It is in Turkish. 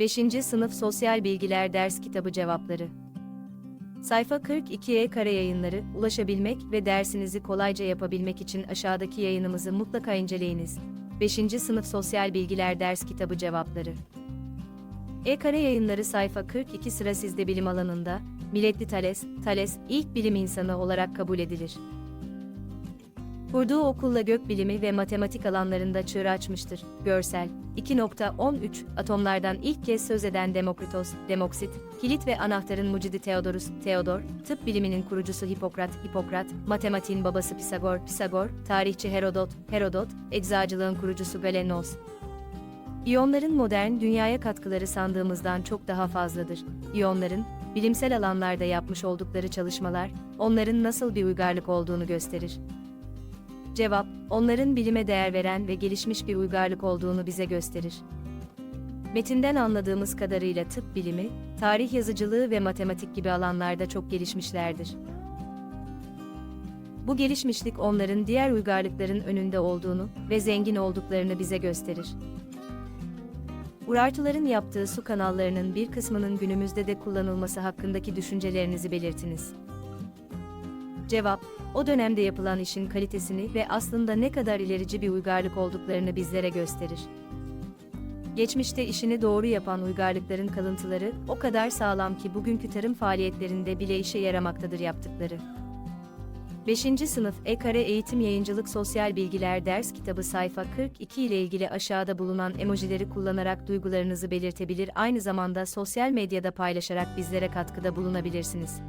5. Sınıf Sosyal Bilgiler Ders Kitabı Cevapları Sayfa 42'ye kare yayınları, ulaşabilmek ve dersinizi kolayca yapabilmek için aşağıdaki yayınımızı mutlaka inceleyiniz. 5. Sınıf Sosyal Bilgiler Ders Kitabı Cevapları E-Kare Yayınları sayfa 42 sıra sizde bilim alanında, Milletli Thales, Thales ilk bilim insanı olarak kabul edilir. Kurduğu okulla gökbilimi ve matematik alanlarında çığır açmıştır. Görsel 2.13 Atomlardan ilk kez söz eden Demokritos, Demoksit, kilit ve anahtarın mucidi Theodorus, Theodor, tıp biliminin kurucusu Hipokrat, Hipokrat, matematiğin babası Pisagor, Pisagor, tarihçi Herodot, Herodot, eczacılığın kurucusu Galenos. İyonların modern dünyaya katkıları sandığımızdan çok daha fazladır. İyonların, bilimsel alanlarda yapmış oldukları çalışmalar, onların nasıl bir uygarlık olduğunu gösterir. Cevap, onların bilime değer veren ve gelişmiş bir uygarlık olduğunu bize gösterir. Metinden anladığımız kadarıyla tıp bilimi, tarih yazıcılığı ve matematik gibi alanlarda çok gelişmişlerdir. Bu gelişmişlik onların diğer uygarlıkların önünde olduğunu ve zengin olduklarını bize gösterir. Urartuların yaptığı su kanallarının bir kısmının günümüzde de kullanılması hakkındaki düşüncelerinizi belirtiniz. Cevap, o dönemde yapılan işin kalitesini ve aslında ne kadar ilerici bir uygarlık olduklarını bizlere gösterir. Geçmişte işini doğru yapan uygarlıkların kalıntıları o kadar sağlam ki bugünkü tarım faaliyetlerinde bile işe yaramaktadır yaptıkları. 5. Sınıf E-Kare Eğitim Yayıncılık Sosyal Bilgiler Ders Kitabı sayfa 42 ile ilgili aşağıda bulunan emojileri kullanarak duygularınızı belirtebilir aynı zamanda sosyal medyada paylaşarak bizlere katkıda bulunabilirsiniz.